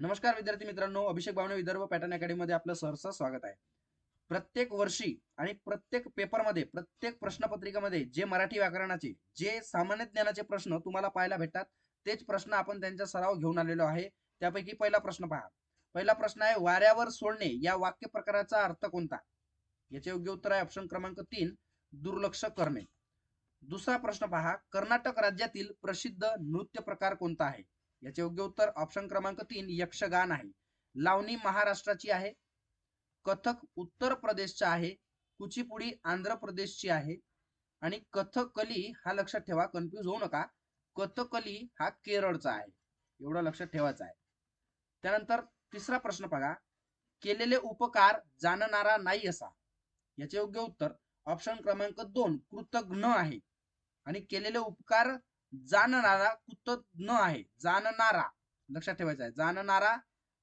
नमस्कार विद्यार्थी मित्रांनो अभिषेक भावने विदर्भ पॅटर्न अकॅडमीमध्ये आपलं सहर्ष स्वागत आहे. प्रत्येक वर्षी आणि प्रत्येक पेपरमध्ये प्रत्येक प्रश्नपत्रिकेमध्ये जे मराठी व्याकरणाचे जे सामान्य ज्ञानाचे प्रश्न तुम्हाला पाहायला भेटतात तेच प्रश्न आपण त्यांचा सराव घेऊन आलेलो आहे. त्यापैकी पहिला प्रश्न पहा. पहिला प्रश्न आहे वाऱ्यावर सोडणे या वाक्य प्रकाराचा अर्थ कोणता? याचे योग्य उत्तर आहे ऑप्शन क्रमांक तीन दुर्लक्ष करणे. दुसरा प्रश्न पहा कर्नाटक राज्यातील प्रसिद्ध नृत्य प्रकार कोणता आहे? याचे योग्य उत्तर ऑप्शन क्रमांक तीन यक्षगान आहे. लावणी महाराष्ट्राची आहे. कथक उत्तर प्रदेशचा आहे. कुचिपुडी आंध्र प्रदेशची आहे. आणि कथकली हा लक्षात ठेवा कन्फ्यूज होऊ नका. कथकली हा केरळचा आहे. एवढं लक्षात ठेवायचं आहे. त्यानंतर तिसरा प्रश्न बघा. केलेले उपकार जाणणारा नाही असा. याचे योग्य उत्तर ऑप्शन क्रमांक दोन कृतज्ञ आहे. आणि केलेले उपकार जाणणारा कृतज्ञ आहे. जाणणारा लक्षात ठेवायचा आहे. जाणणारा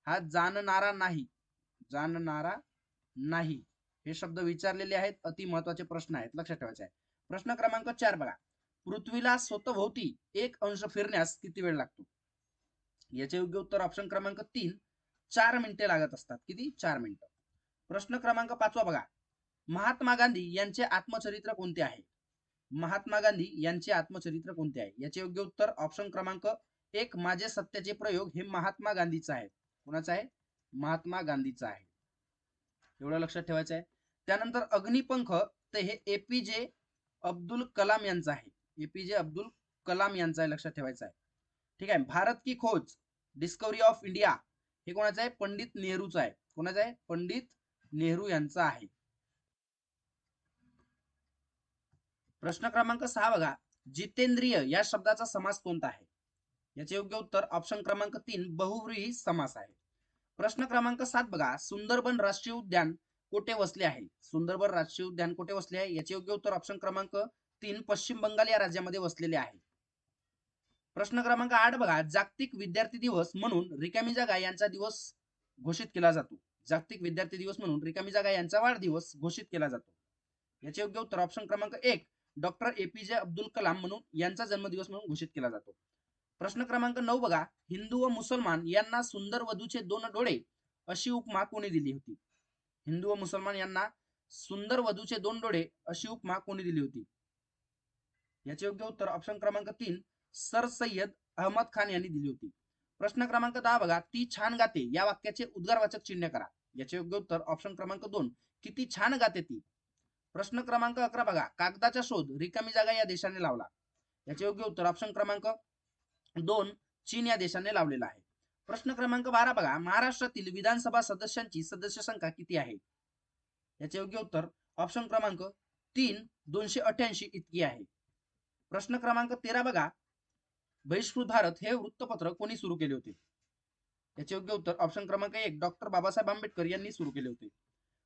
हा जाणणारा नाही. जाणणारा नाही. हे शब्द विचारलेले आहेत अति महत्त्वाचे प्रश्न आहेत. लक्षात ठेवायचे आहे. प्रश्न क्रमांक चार बघा. पृथ्वीला स्वतःभोवती एक अंश फिरण्यास किती वेळ लागतो? याचे योग्य उत्तर ऑप्शन क्रमांक तीन चार मिनिटे लागत असतात. किती? चार मिनिटं. प्रश्न क्रमांक पाचवा बघा. महात्मा गांधी यांचे आत्मचरित्र कोणते आहे? महात्मा गांधी यांचे आत्मचरित्र कोणते आहे? याचे योग्य उत्तर ऑप्शन क्रमांक एक माझे सत्याचे प्रयोग हे महात्मा गांधीचं आहे. कोणाचं आहे? महात्मा गांधीचं आहे. एवढं लक्षात ठेवायचं आहे. त्यानंतर अग्निपंख ते हे एपीजे अब्दुल कलाम यांचं आहे. एपीजे अब्दुल कलाम यांचं आहे लक्षात ठेवायचं आहे. ठीक आहे भारत की खोज डिस्कवरी ऑफ इंडिया हे कोणाचं आहे? पंडित नेहरूचं आहे. कोणाचं आहे? पंडित नेहरू यांचं आहे. प्रश्न क्रमांक सहा बघा. जितेंद्रिय या शब्दाचा समास कोणता आहे? याचे योग्य उत्तर ऑप्शन क्रमांक तीन बहुव्रीही समास आहे. प्रश्न क्रमांक सात बघा. सुंदरबन राष्ट्रीय उद्यान कोठे वसले आहे? सुंदरबन राष्ट्रीय उद्यान कोठे वसले आहे? याचे योग्य उत्तर ऑप्शन क्रमांक तीन पश्चिम बंगाल या राज्यामध्ये वसलेले आहे. प्रश्न क्रमांक आठ बघा. जागतिक विद्यार्थी दिवस म्हणून रिकामी जागा यांचा दिवस घोषित केला जातो. जागतिक विद्यार्थी दिवस म्हणून रिकामी जागा यांचा वाढदिवस घोषित केला जातो. याचे योग्य उत्तर ऑप्शन क्रमांक एक डॉक्टर एपीजे अब्दुल कलाम म्हणून यांचा जन्मदिवस म्हणून घोषित केला जातो. प्रश्न क्रमांक नऊ बघा. हिंदू व मुसलमान यांना सुंदर वधूचे दोन डोळे अशी उपमा कोणी दिली होती? हिंदू व मुसलमान यांना सुंदर वधूचे दोन डोळे अशी उपमा कोणी दिली होती? याचे योग्य उत्तर ऑप्शन क्रमांक तीन सर सय्यद अहमद खान यांनी दिली होती. प्रश्न क्रमांक दहा बघा. ती छान गाते. या वाक्याचे उद्गारवाचक चिन्ह करा. याचे योग्य उत्तर ऑप्शन क्रमांक दोन. किती छान गाते ती. प्रश्न क्रमांक अकरा बघा. कागदाचा शोध रिकामी जागा या देशाने लावला. याचे योग्य उत्तर ऑप्शन क्रमांक दोन चीन या देशाने लावलेला आहे. प्रश्न क्रमांक बारा बघा. महाराष्ट्रातील विधानसभा सदस्यांची सदस्य संख्या किती आहे? याचे योग्य उत्तर ऑप्शन क्रमांक तीन दोनशे अठ्याऐंशी इतकी आहे. प्रश्न क्रमांक तेरा बघा. बहिष्कृत भारत हे वृत्तपत्र कोणी सुरू केले होते? याचे योग्य उत्तर ऑप्शन क्रमांक एक डॉक्टर बाबासाहेब आंबेडकर यांनी सुरू केले होते.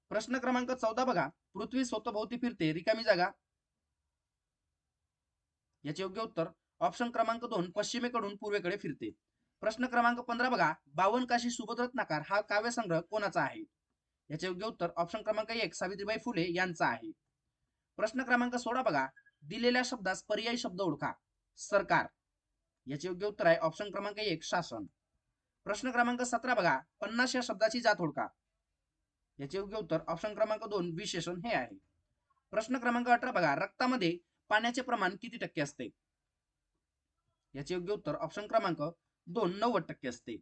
प्रश्न क्रमांक चौदा बघा. पृथ्वी स्वतःभोवती फिरते. रिकामी जागा. याचे योग्य उत्तर ऑप्शन क्रमांक दोन पश्चिमेकडून पूर्वेकडे फिरते. प्रश्न क्रमांक पंधरा बघा. बावन काशी सुभद्रत्नाकार हा काव्यसंग्रह कोणाचा आहे? याचे योग्य उत्तर ऑप्शन क्रमांक एक सावित्रीबाई फुले यांचा आहे. प्रश्न क्रमांक सोळा बघा. दिलेल्या शब्दास पर्यायी शब्द ओळखा. सरकार. याचे योग्य उत्तर आहे ऑप्शन क्रमांक एक शासन. प्रश्न क्रमांक सतरा बघा. पन्नास या शब्दाची जात ओळखा. याचे योग्य उत्तर ऑप्शन क्रमांक दोन विशेषण हे आहे. प्रश्न क्रमांक अठरा बघा रक्तामध्ये पाण्याचे प्रमाण किती टक्के असते? याचे योग्य उत्तर ऑप्शन क्रमांक दोन नव्वद टक्के असते.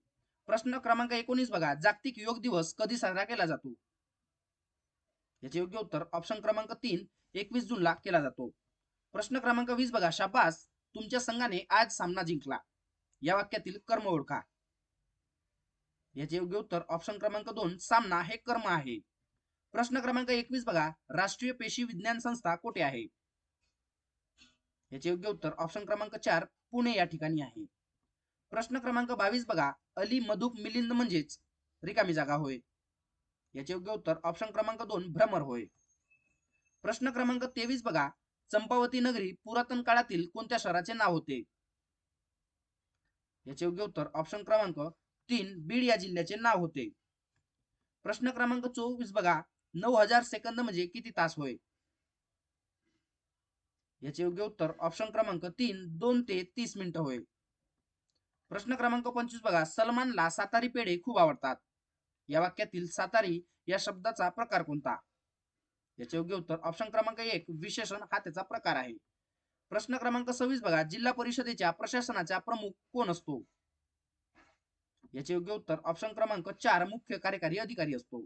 प्रश्न क्रमांक एकोणीस बघा जागतिक योग दिवस कधी साजरा केला जातो? याचे योग्य उत्तर ऑप्शन क्रमांक तीन एकवीस जूनला केला जातो. प्रश्न क्रमांक वीस बघा शाबास तुमच्या संघाने आज सामना जिंकला. या वाक्यातील कर्म ओळखा. याचे योग्य उत्तर ऑप्शन क्रमांक दोन सामना हे कर्म आहे. प्रश्न क्रमांक एकवीस बघा. राष्ट्रीय पेशी विज्ञान संस्था कोठे आहे? याचे योग्य उत्तर ऑप्शन क्रमांक चार पुणे या ठिकाणी आहे. प्रश्न क्रमांक बावीस बघा. अली मधुप मिलिंद म्हणजेच रिकामी जागा होय. याचे योग्य उत्तर ऑप्शन क्रमांक दोन भ्रमर होय. प्रश्न क्रमांक तेवीस बघा. चंपावती नगरी पुरातन काळातील कोणत्या शहराचे नाव होते? याचे योग्य उत्तर ऑप्शन क्रमांक तीन बीड या जिल्ह्याचे नाव होते. प्रश्न क्रमांक चोवीस बघा. नऊ हजार सेकंद म्हणजे किती तास होय? याचे योग्य उत्तर ऑप्शन क्रमांक तीन दोन ते तीस मिनिट होय. प्रश्न क्रमांक पंचवीस बघा. सलमानला सातारी पेढे खूप आवडतात. या वाक्यातील सातारी या शब्दाचा प्रकार कोणता? याचे योग्य उत्तर ऑप्शन क्रमांक एक विशेषण हा त्याचा प्रकार आहे. प्रश्न क्रमांक सव्वीस बघा. जिल्हा परिषदेच्या प्रशासनाचा प्रमुख कोण असतो? याचे योग्य उत्तर ऑप्शन क्रमांक चार मुख्य कार्यकारी अधिकारी असतो.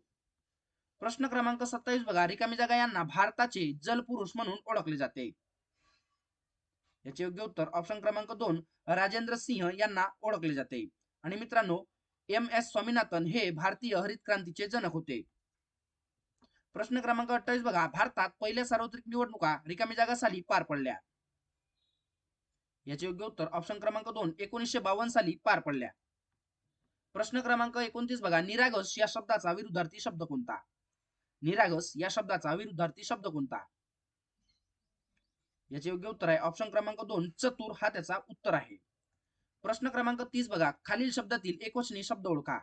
प्रश्न क्रमांक सत्तावीस बघा. रिकामी जागा यांना भारताचे जलपुरुष म्हणून ओळखले जाते. याचे योग्य उत्तर ऑप्शन क्रमांक दोन राजेंद्र सिंह यांना ओळखले जाते. आणि मित्रांनो एम एस स्वामीनाथन हे भारतीय हरित क्रांतीचे जनक होते. प्रश्न क्रमांक अठ्ठावीस बघा. भारतात पहिल्या सार्वत्रिक निवडणुका रिकामी जागा साली पार पडल्या. याचे योग्य उत्तर ऑप्शन क्रमांक दोन एकोणीसशे बावन्न साली पार पडल्या. प्रश्न क्रमांक एकोणतीस बघा. निरागस या शब्दाचा विरुद्धार्थी शब्द कोणता? निरागस या शब्दाचा विरुद्धार्थी शब्द कोणता? याचे योग्य उत्तर आहे. ऑप्शन क्रमांक दोन चतुर हा त्याचा उत्तर आहे. प्रश्न क्रमांक तीस बघा. खालील शब्दातील एकवचनी शब्द ओळखा.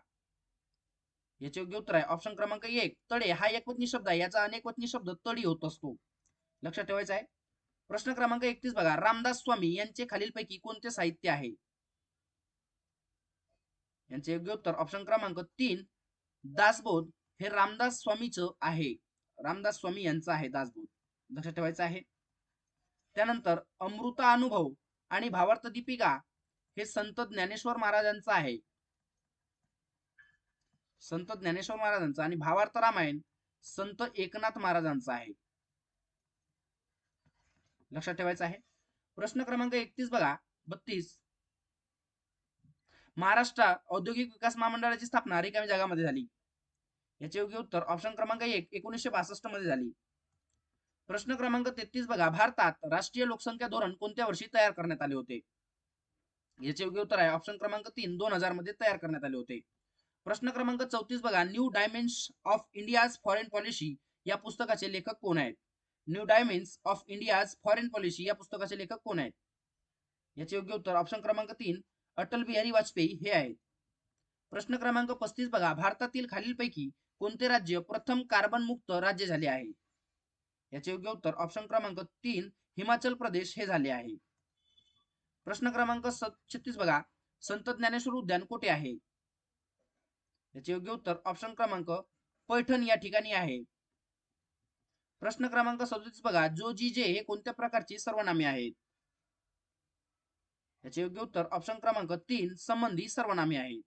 याचे योग्य उत्तर आहे. ऑप्शन क्रमांक एक तडे हा एकवचनी शब्द आहे. याचा अनेकवचनी शब्द तडी होत असतो. लक्षात ठेवायचा आहे? प्रश्न क्रमांक एकतीस बघा. रामदास स्वामी यांचे खालीलपैकी कोणते साहित्य आहे? यांचे योग्य उत्तर ऑप्शन क्रमांक तीन दासबोध हे रामदास स्वामीचं आहे. रामदास स्वामी यांचं आहे दासबोध. लक्षात ठेवायचं आहे. त्यानंतर अमृता अनुभव आणि भावार्थ दीपिका हे संत ज्ञानेश्वर महाराजांचं आहे. संत ज्ञानेश्वर महाराजांचं आणि भावार्थ रामायण संत एकनाथ महाराजांचं आहे. लक्षात ठेवायचं आहे. प्रश्न क्रमांक एकतीस बघा. बत्तीस. महाराष्ट्र औद्योगिक विकास महामंडळाची स्थापना रिकामी जगामध्ये झाली. याचे योग्य उत्तर ऑप्शन क्रमांक एक एकोणीसशे बासष्टमध्ये झाली. प्रश्न क्रमांक तेहतीस बघा. भारतात राष्ट्रीय लोकसंख्या धोरण कोणत्या वर्षी तयार करण्यात आले होते? याचे योग्य उत्तर आहे. ऑप्शन क्रमांक तीन दोन हजारमध्ये तयार करण्यात आले होते. प्रश्न क्रमांक चौतीस बघा. New dimensions of India's foreign policy या पुस्तकाचे लेखक कोण आहेत? New dimensions of India's foreign policy या पुस्तकाचे लेखक कोण आहेत? याचे योग्य उत्तर ऑप्शन क्रमांक तीन अटल बिहारी वाजपेयी हे आहेत. प्रश्न क्रमांक पस्तीस बघा. भारतातील खालीलपैकी कोणते राज्य प्रथम कार्बन मुक्त राज्य झाले आहे? याचे योग्य उत्तर ऑप्शन क्रमांक तीन हिमाचल प्रदेश हे झाले आहे. प्रश्न क्रमांक छत्तीस बघा. संत ज्ञानेश्वर उद्यान कुठे आहे? याचे योग्य उत्तर ऑप्शन क्रमांक पैठण या ठिकाणी आहे. प्रश्न क्रमांक सदतीस बघा. जो जी जे हे कोणत्या प्रकारची सर्वनामे आहेत? याचे योग्य उत्तर ऑप्शन क्रमांक तीन संबंधी सर्वनामे आहेत.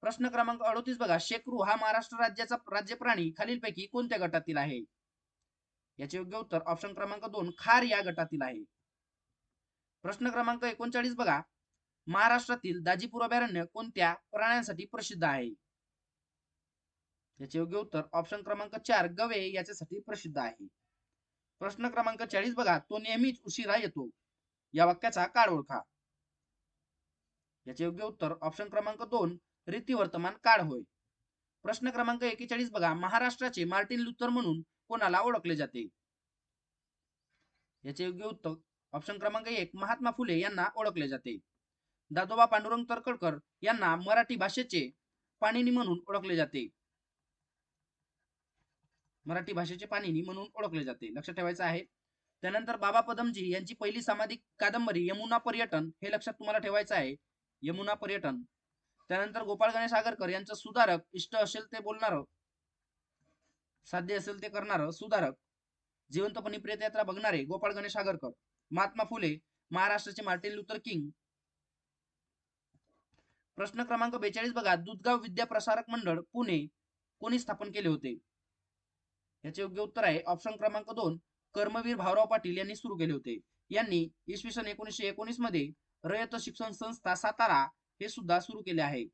प्रश्न क्रमांक अडोतीस बघा शेकरू हा महाराष्ट्र राज्याचा राज्य प्राणी खालीलपैकी कोणत्या गटातील आहे? याचे योग्य उत्तर ऑप्शन क्रमांक दोन खार या गटातील आहे. प्रश्न क्रमांक एकोणचाळीस बघा महाराष्ट्रातील दाजीपूर अभयारण्य कोणत्या प्राण्यांसाठी प्रसिद्ध आहे? याचे योग्य उत्तर ऑप्शन क्रमांक चार गवे याच्यासाठी प्रसिद्ध आहे. प्रश्न क्रमांक चाळीस बघा तो नेहमीच उशिरा येतो. या वाक्याचा काळ ओळखा. याचे योग्य उत्तर ऑप्शन क्रमांक दोन रीती वर्तमान काळ होय. प्रश्न क्रमांक एकेचाळीस बघा. महाराष्ट्राचे मार्टिन लुथर म्हणून कोणाला ओळखले जाते? याचे योग्य उत्तर ऑप्शन क्रमांक एक महात्मा फुले यांना ओळखले जाते. दादोबा पांडुरंग तर्खडकर यांना मराठी भाषेचे पाणिनी म्हणून ओळखले जाते. मराठी भाषेचे पाणिनी म्हणून ओळखले जाते. लक्षात ठेवायचं आहे. त्यानंतर बाबा पदमजी यांची पहिली सामाजिक कादंबरी यमुना पर्यटन हे लक्षात तुम्हाला ठेवायचं आहे. यमुना पर्यटन. त्यानंतर गोपाळ गणेश आगरकर यांचं सुधारक इष्ट असेल ते बोलणार साध्य असेल ते करणार सुधारक जिवंतपणी प्रेत यात्रा बघणारे गोपाळ गणेश आगरकर महात्मा फुले महाराष्ट्राचे मार्टिन लुथर किंग. प्रश्न क्रमांक बेचाळीस बघा. दुधगाव विद्या प्रसारक मंडळ पुणे कोणी स्थापन केले होते? याचे योग्य उत्तर आहे. ऑप्शन क्रमांक दोन कर्मवीर भाऊराव पाटील यांनी सुरू केले होते. यांनी इसवी सन एकोणीसशे एकोणीसमध्ये रयत शिक्षण संस्था सातारा हे सुद्धा सुरू केले आहे.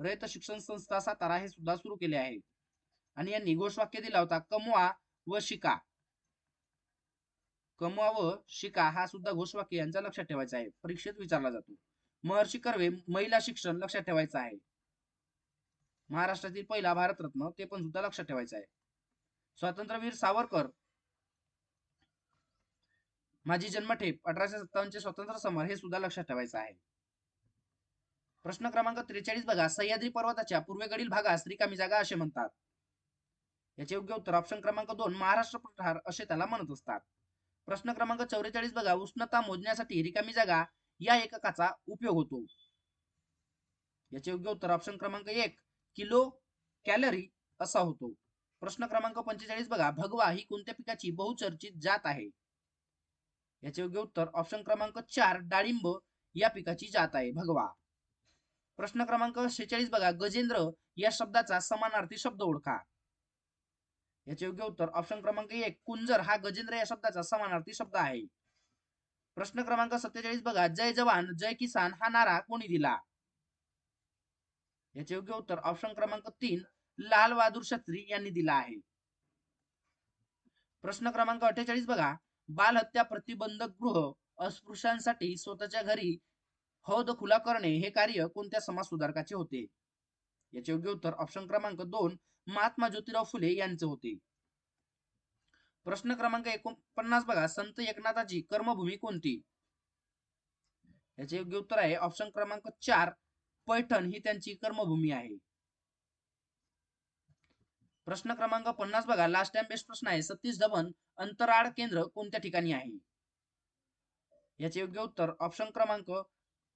रयत शिक्षण संस्था सातारा हे सुद्धा सुरू केले आहे. आणि यांनी घोषवाक्य दिला होता कमवा व शिका. कमवा व शिका हा सुद्धा घोषवाक्य यांचा लक्षात ठेवायचा आहे. परीक्षेत विचारला जातो. महर्षी कर्वे महिला शिक्षण लक्षात ठेवायचं आहे. महाराष्ट्रातील पहिला भारतरत्न ते पण सुद्धा लक्षात ठेवायचं आहे. स्वातंत्र्यवीर सावरकर माझी जन्मठेप अठराशे सत्तावन्नचे स्वतंत्र समर हे सुद्धा लक्षात ठेवायचं आहे. प्रश्न क्रमांक त्रेचाळीस बघा. सह्याद्री पर्वताच्या पूर्वेकडील भागास रिकामी जागा असे म्हणतात. याचे योग्य उत्तर ऑप्शन क्रमांक दोन महाराष्ट्र पठार असे त्याला म्हणत असतात. प्रश्न क्रमांक चौवेचाळीस बघा. उष्णता मोजण्यासाठी रिकामी जागा या एककाचा उपयोग होतो. याचे योग्य उत्तर ऑप्शन क्रमांक एक किलो कॅलरी असा होतो. प्रश्न क्रमांक पंचेचाळीस बघा. भगवा ही कोणत्या पिकाची बहुचर्चित जात आहे? याचे योग्य उत्तर ऑप्शन क्रमांक चार डाळिंब या पिकाची जात आहे. भगवा. प्रश्न क्रमांक शेचाळीस बघा. गजेंद्र या शब्दाचा समानार्थी शब्द ओळखा. याचे योग्य उत्तर ऑप्शन क्रमांक एक कुंजर हा गजेंद्र या शब्दाचा समानार्थी शब्द आहे. प्रश्न क्रमांक सत्तेचाळीस बघा. जय जवान जय किसान हा नारा कोणी दिला? याचे योग्य उत्तर ऑप्शन क्रमांक तीन लाल बहादूर शास्त्री यांनी दिला आहे. प्रश्न क्रमांक अठ्ठेचाळीस बघा. बालहत्या प्रतिबंधक गृह अस्पृश्यांसाठी स्वतःच्या घरी हौद खुला करणे हे कार्य कोणत्या समाज सुधारकाचे होते? याचे योग्य उत्तर ऑप्शन क्रमांक दोन महात्मा ज्योतिराव फुले यांचे होते. प्रश्न क्रमांक एकोणपन्नास बघा संत एकनाथाची कर्मभूमी कोणती? याचे योग्य उत्तर आहे ऑप्शन क्रमांक चार पैठण ही त्यांची कर्मभूमी आहे. प्रश्न क्रमांक पन्नास बघा. लास्ट टाइम बेस्ट प्रश्न आहे. सतीश धवन अंतराळ केंद्र कोणत्या ठिकाणी आहे? याचे योग्य उत्तर ऑप्शन क्रमांक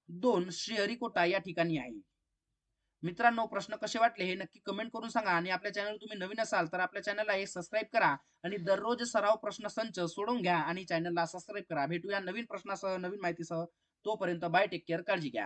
दोन श्रीहरिकोटा या ठिकाणी आहे. मित्रांनो प्रश्न कसे वाटले हे नक्की कमेंट करून सांगा आणि आपल्या चॅनल तुम्ही नवीन असाल तर आपल्या चॅनलला एक सबस्क्राईब करा आणि दररोज सराव प्रश्न संच सोडून घ्या आणि चॅनलला सबस्क्राईब करा. भेटूया नवीन प्रश्नासह नवीन माहितीसह. तोपर्यंत बाय टेक केअर काळजी घ्या.